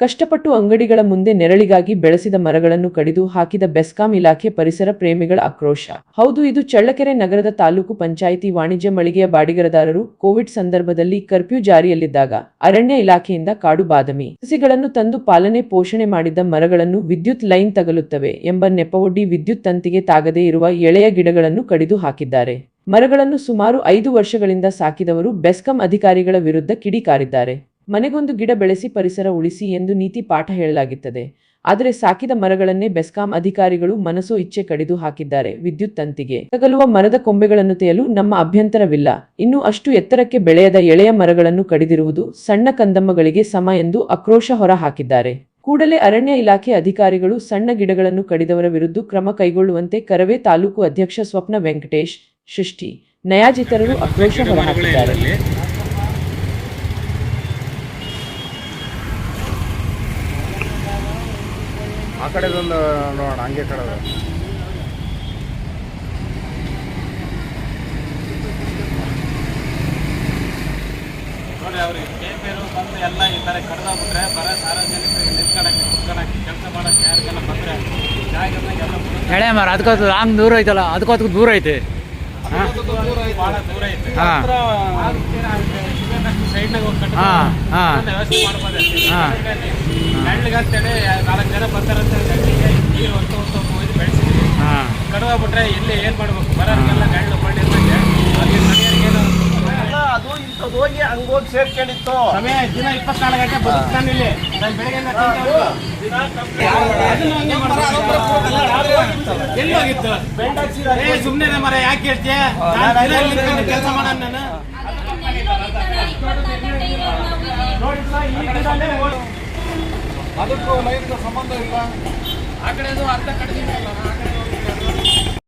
ಕಷ್ಟಪಟ್ಟು ಅಂಗಡಿಗಳ ಮುಂದೆ ನೆರಳಿಗಾಗಿ ಬೆಳೆಸಿದ ಮರಗಳನ್ನು ಕಡಿದು ಹಾಕಿದ ಬೆಸ್ಕಾಂ ಇಲಾಖೆ ಪರಿಸರ ಪ್ರೇಮಿಗಳ ಆಕ್ರೋಶ. ಹೌದು, ಇದು ಚಳ್ಳಕೆರೆ ನಗರದ ತಾಲೂಕು ಪಂಚಾಯಿತಿ ವಾಣಿಜ್ಯ ಮಳಿಗೆಯ ಬಾಡಿಗೆದಾರರು ಕೋವಿಡ್ ಸಂದರ್ಭದಲ್ಲಿ ಕರ್ಫ್ಯೂ ಜಾರಿಯಲ್ಲಿದ್ದಾಗ ಅರಣ್ಯ ಇಲಾಖೆಯಿಂದ ಕಾಡು ಬಾದಾಮಿ. ಸಸಿಗಳನ್ನು ತಂದು ಪಾಲನೆ, ಪೋಷಣೆ ಮಾಡಿದ್ದ ಮರಗಳನ್ನು ವಿದ್ಯುತ್ ಲೈನ್ ತಗಲುತ್ತವೆ ಎಂಬ ನೆಪವೊಡ್ಡಿ ವಿದ್ಯುತ್ ತಂತಿಗೆ ತಾಗದೇ ಇರುವ ಎಳೆಯ ಗಿಡಗಳನ್ನು ಕಡಿದು ಹಾಕಿದ್ದಾರೆ. ಮರಗಳನ್ನು ಸುಮಾರು ಐದು ವರ್ಷಗಳಿಂದ ಸಾಕಿದವರು ಬೆಸ್ಕಾಂ ಅಧಿಕಾರಿಗಳ ವಿರುದ್ಧ ಕಿಡಿಕಾರಿದ್ದಾರೆ. ಮನೆಗೊಂದು ಗಿಡ ಬೆಳೆಸಿ ಪರಿಸರ ಉಳಿಸಿ ಎಂದು ನೀತಿ ಪಾಠ ಹೇಳಲಾಗುತ್ತದೆ. ಆದರೆ ಸಾಕಿದ ಮರಗಳನ್ನೇ ಬೆಸ್ಕಾಂ ಅಧಿಕಾರಿಗಳು ಮನಸೋ ಇಚ್ಛೆ ಕಡಿದು ಹಾಕಿದ್ದಾರೆ. ವಿದ್ಯುತ್ ತಂತಿಗೆ ತಗಲುವ ಮರದ ಕೊಂಬೆಗಳನ್ನು ತೆಯಲು ನಮ್ಮ ಅಭ್ಯಂತರವಿಲ್ಲ. ಇನ್ನು ಅಷ್ಟು ಎತ್ತರಕ್ಕೆ ಬೆಳೆಯದ ಎಳೆಯ ಮರಗಳನ್ನು ಕಡಿದಿರುವುದು ಸಣ್ಣ ಕಂದಮ್ಮಗಳಿಗೆ ಸಮ ಎಂದು ಆಕ್ರೋಶ ಹೊರ ಹಾಕಿದ್ದಾರೆ ಕೂಡಲೇ ಅರಣ್ಯ ಇಲಾಖೆ ಅಧಿಕಾರಿಗಳು ಸಣ್ಣ ಗಿಡಗಳನ್ನು ಕಡಿದವರ ವಿರುದ್ಧ ಕ್ರಮ ಕೈಗೊಳ್ಳುವಂತೆ ಕರವೇ ತಾಲೂಕು ಅಧ್ಯಕ್ಷ ಸ್ವಪ್ನ ವೆಂಕಟೇಶ್ ಸೃಷ್ಟಿ. ನಯಾಜಿತರರು ಆಕ್ರೋಶ ಹೊರಹಾಕಿದ್ದಾರೆ. ಆ ಕಡೆದೊಂದು ನೋಡೋಣ ಹಂಗೆ ಕಡೆದು. ನೋಡಿ ಅವ್ರಿಗೆ ಕೇಪೇರು ಬಂದು ಎಲ್ಲ ಈ ಥರ ಕಡ್ದಾಗ್ಬಿಟ್ರೆ ಬರೋ ಸಾರ್ವಜನಿಕರಿಗೆ ನಿಂತ್ಕೊಳಕ್ಕೆ ಕುತ್ಕೊಳಕ್ಕೆ ಕೆಲಸ ಮಾಡೋಕ್ಕೆ ಯಾರಿಗೆಲ್ಲ ಬಂದರೆ ಜಾಗದಾಗ ಎಲ್ಲ ಎಳೆ ಮರ ಅದಕ್ಕೂ ಲಾಂಗ್ ದೂರ ಐತಲ್ಲ ಅದಕ್ಕೂ ಅದಕ್ಕೂ ದೂರ ಐತೆ. ಭಾಳ ದೂರ ಐತೆ. ಹಾ. ಹೋಗಿ ಹಾ, ಹಾ. ಹಾ. ಹೋಗಿ ಹಾಂ. ಕಡ್ದಾಗ್ಬಿಟ್ರೆ ಎಲ್ಲಿ ಏನು ಮಾಡ್ಬೇಕು? ಬರೋರಿಗೆಲ್ಲ ನೆಳ್ಳು ಮಾಡಿರ್ತಂಗೆ ಅಲ್ಲಿ ಅದು ಇಂಥದ್ದು ಹೋಗಿ ಹಂಗೋಗಿ ಸೇರ್ಕೊಂಡಿತ್ತು. ಸಮಯ ದಿನ ಇಪ್ಪತ್ನಾಲ್ಕು ಗಂಟೆ ಬದುಕ್ತಾನೆ ಇಲ್ಲಿ ನಾನು ಬೆಳಗ್ಗೆಯಿಂದ ಸಂಜೆವರೆಗೂ ಅದನ್ನು ಹಂಗೆ ಮಾಡ್ಬೇಕು. ಎಲ್ಲಿ ಹೋಗಿತ್ತು? ಏ ಸುಮ್ಮನೆ ಮರ ಯಾಕೆ ಹೇಳ್ತೀಯ? ಕೆಲಸ ಮಾಡೋಣ ನಾನು. ಅದಕ್ಕೂ ಲೈಫ್ ಸಂಬಂಧ ಇಲ್ಲ. ಆ ಕಡೆದು ಅರ್ಥ ಕಡಿಮೆ